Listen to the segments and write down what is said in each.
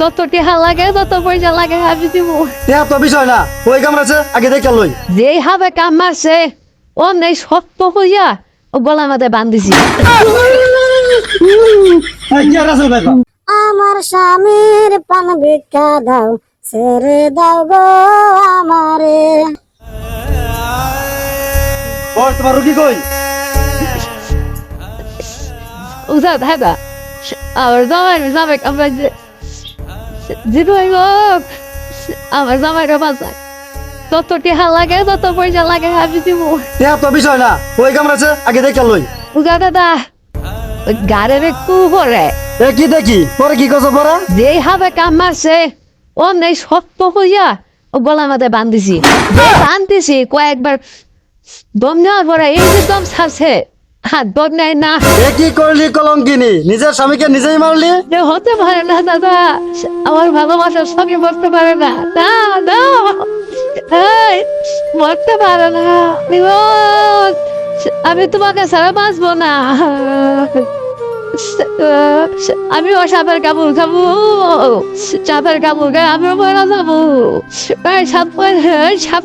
যত টেহা লাগে যত পয়সা লাগে আমি দিব টেহা তো বিষয় না ওই কামড়াছে আগে দেখে লই যেই হাবে কাম মারছে ও নেই শক্ত হইয়া ও গলা বান্ধিছি? আমার স্বামীর পান ভিক্ষা দাও ছেড়ে দাও গো আমারে ওই তোমার রুগী কই উজা দাদা আমার জামাই জামাই আমরা জীবন লোক আমার জামাইরা বাঁচায় যত টেহা লাগে যত পয়সা লাগে আমি দিব টেহা তো বিষয় না ওই কামড়াছে আগে দেখে লই উজা দাদা ওই গাড়ির একটু পরে এ কি দেখি পরে কি কছ পরে যেই হাবে কাম মারছে ও নেই শক্ত হইয়া ও গলা মাঝে বান্ধিছি যে বান্ধিছি কয়েকবার দম নেওয়ার পরে এই যে দম ছাড়ছে হাত দম নেয় না। এ কি করলি কলঙ্কিনি? নিজের স্বামীকে নিজেই মারলি? যে হতে পারে না দাদা। আমার ভালোবাসার সঙ্গে মরতে পারে না। না না। এই, মরতে পারে না। বিপদ। আমি তোমাকে ছাড়া বাঁচবো না। আমি ও সাপের কাপড় খাব। সাপের কাপড় গায়ে আমিও মরে যাব। এই সাপ এই সাপ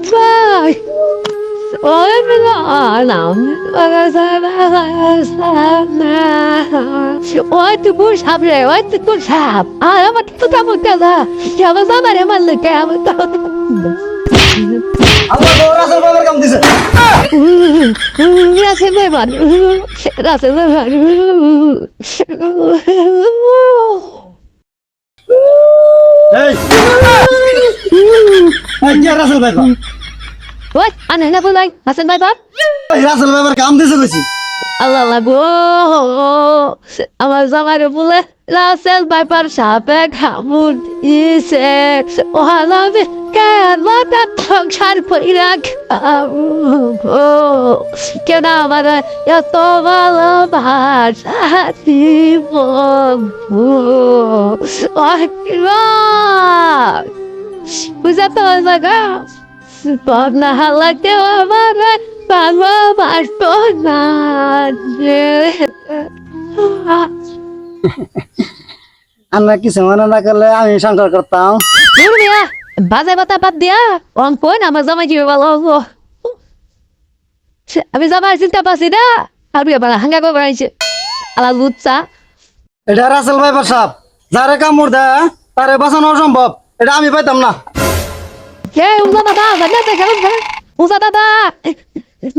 তুই সাপ রে ওই সাপ আর আমার তো কাপড় কাদা কেমন আমার আমার আল্লাহ রাসেল বাবার রাসেল বেমান এই রাসেল কও? ওই আনে না বলাই রাসেল ভাই বাপ রাসেল বাবার কাম দিছে কইছি আল্লাহ আল্লাহ গো আমার জামাইরে বলে রাসেল বাইপার সাপে কামড় দিয়েছে ওহালামে কেমনটা সংসার কইরা কেন আমার এত ভালোবাসা দিব বুঝা তো লাগা ভাবনা হালাতেও আমার ভালোবাসতো না আমরা কিছু মনে না করলে আমি সংসার করতাম বাজে বাতা বাদ দিয়া অন কই না আমার জামাই কি ভালো হব আমি জামাই চিন্তা পাচ্ছি না আর এবার হাঙ্গা করে বেড়াইছে আলা লুচ্চা এটা রাসেল ভাই সাপ যারে কামড় দেয় তারে বাঁচানো অসম্ভব এটা আমি পাইতাম না কে উজা দাদা দাদা দেখে উজা দাদা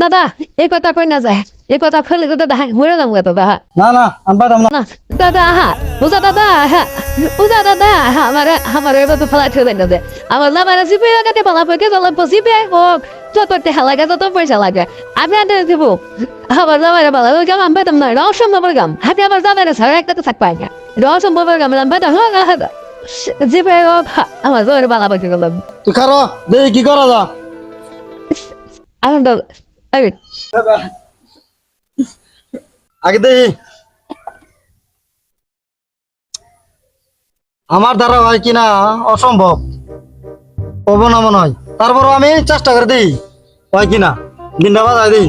দাদা এই কথা কই না যায় এই কথা ফেলে দাদা মরে যাব দাদা না না আমি পাইতাম না। না দাদা হা উজা দাদা হা উজা দাদা হা আমার আমার এবার ফেলা ঠেলে না দে। আমার লামারা জিপে লাগাতে পালা পকে জল পসিবে হোক যত টেহা লাগে যত পয়সা লাগে। আমি আনতে দেব আমার জামাইরা বলা ওই গাম আমি পেতাম না এটা অসম্ভবের গাম। আমি আমার জামাইরা ছাড়া একটা তো থাক পাই না এটা অসম্ভবের গাম আমি পেতাম হোক আমার জয়ের বালা গেলাম তুই খারো দেখি কি করা যা আনন্দ এই আগে দেখি আমার দ্বারা হয় কিনা অসম্ভব। হব না মনে হয়। তারপরও আমি চেষ্টা করে দিই। হয় কিনা দিনটা বাজায় দিই।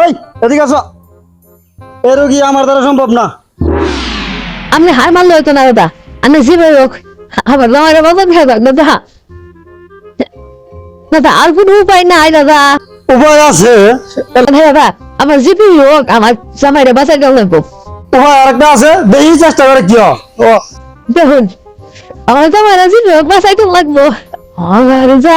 ওই এদিকে আসো। এ রোগী আমার দ্বারা সম্ভব না। আপনি হার মারলে হইতো না দাদা। আমি জিবে হোক আমার জামাইরা বাজার খাই দাদা। দাদা আর কোনো উপায় নাই দাদা। উপায় আছে। দাদা আমার জিপি হোক আমার জামাইরা বাঁচা গেল উপায় আরেকটা আছে। দেখি চেষ্টা করে কি ও। দেখুন আমার জামাইরা জিপি হোক বাঁচাইতে লাগবো। আমার যা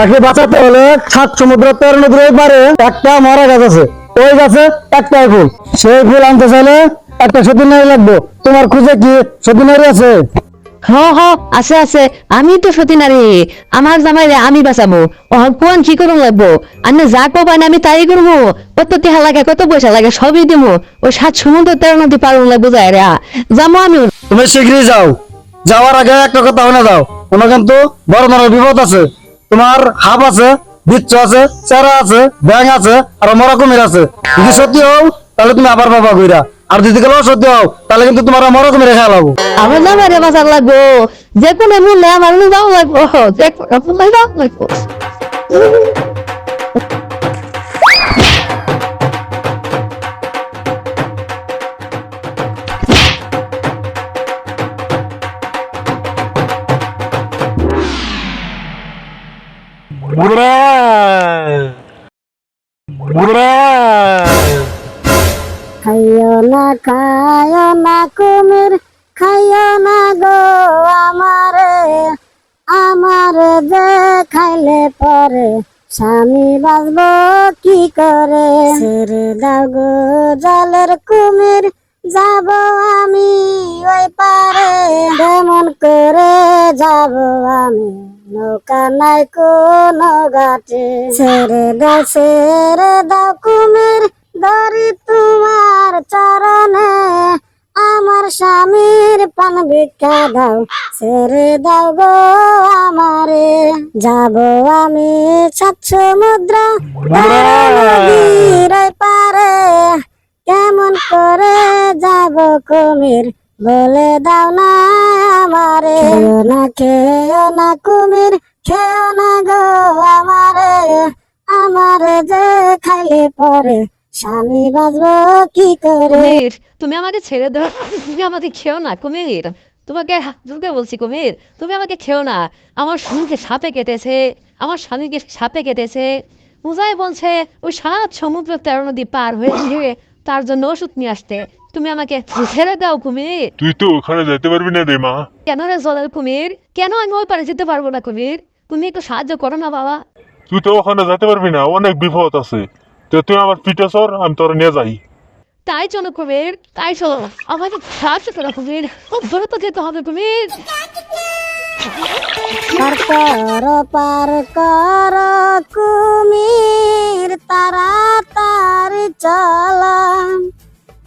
তাকে বাঁচাতে হলে সাত সমুদ্র তেরো নদীর পারে একটা মরা গাছ আছে। ওই গাছে একটাই ফুল। সেই ফুল আনতে চাইলে একটা সতী নারী লাগবে। তোমার খুঁজে কি সতী নারী আছে? হ হ আছে আছে। আমি তো সতী নারী। আমার জামাইরে আমি বাঁচাবো। ও কোন কি করুন লাগবো? আনে যা কবান আমি তাই করব। কত টেহা লাগে কত পয়সা লাগে সবই দিমু ওই সাত সমুদ্র তেরো নদী পারুন লাগবো যায় রে। যাব আমি। তুমি শীঘ্রই যাও। যাওয়ার আগে একটা কথা শুনে যাও। তোমার কিন্তু বড় ধরনের বিপদ আছে। তোমার হাফ আছে, বিচ্ছ আছে, চেরা আছে ব্যাং আছে, আর মরা কুমির আছে। যদি সত্যি হও, তাহলে তুমি আবার বাবা ঘুরা আর যদি গেলেও সত্যি হও, তাহলে কিন্তু তোমার মরা কুমির খেয়া লাগবো। আমার না মেরে বাজার লাগবো। যে কোনো মূল্যে আমার যাওয়া লাগবো। যে কোনো লাগবো। খাইও না কুমির, খাইও না গো আমারে। আমারে যে খাইলে পরে স্বামী বাঁচব কি করে? ছেড়ে দাও গো জলের কুমির, যাব আমি ওই পারে। কেমন করে যাব আমি, নৌকা নাই কোনো ঘাটে। ছেড়ে দাও ছেড়ে দাও কুমির ধরি তোমার চরণে আমার স্বামীর পান ভিক্ষা দাও। ছেড়ে দাও গো আমারে। যাব আমি সাত সমুদ্র পারে। কেমন করে যাব কুমির বলে দাও না আমারে। না খেও না কুমির খেও না গো আমারে। আমারে যে খাইলে পরে স্বামী কি করে? কুমির তুমি আমাকে ছেড়ে দাও। তুমি আমাকে খেও না কুমির। তোমাকে দুর্গে বলছি কুমির। তুমি আমাকে খেও না। আমার স্বামীকে সাপে কেটেছে। আমার স্বামীকে সাপে কেটেছে। মুজাই বলছে ওই সাত সমুদ্র তেরো নদী পার হয়েছে তার জন্য ওষুধ নিয়ে আসতে। তুমি আমাকে ছেড়ে দাও কুমির। তুই তো ওখানে যেতে পারবি না রে মা। কেন রে জলের কুমির? কেন আমি ওই পারে যেতে পারব না কুমির? তুমি একটু সাহায্য করো না বাবা। তুই তো ওখানে যেতে পারবি না অনেক বিপদ আছে। তো তুই আমার পিঠে সর আমি তোর নিয়ে যাই। তাই চলো কুমির তাই চলো আমাকে সাহায্য করো কুমির। ও ধরে তো যেতে হবে কুমির। পার কর পার কর কুমির তাড়াতাড়ি চলাম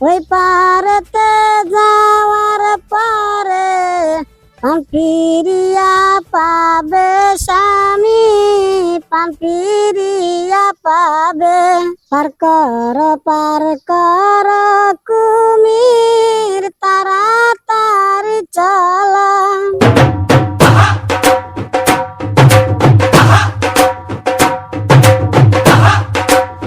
ওই পারেতে যাওয়ার পরে পাম্পিরিয়া পাবে স্বামী। পাম্পিরিয়া পাবে? পার কর পার কর কুমির তারা তার চলা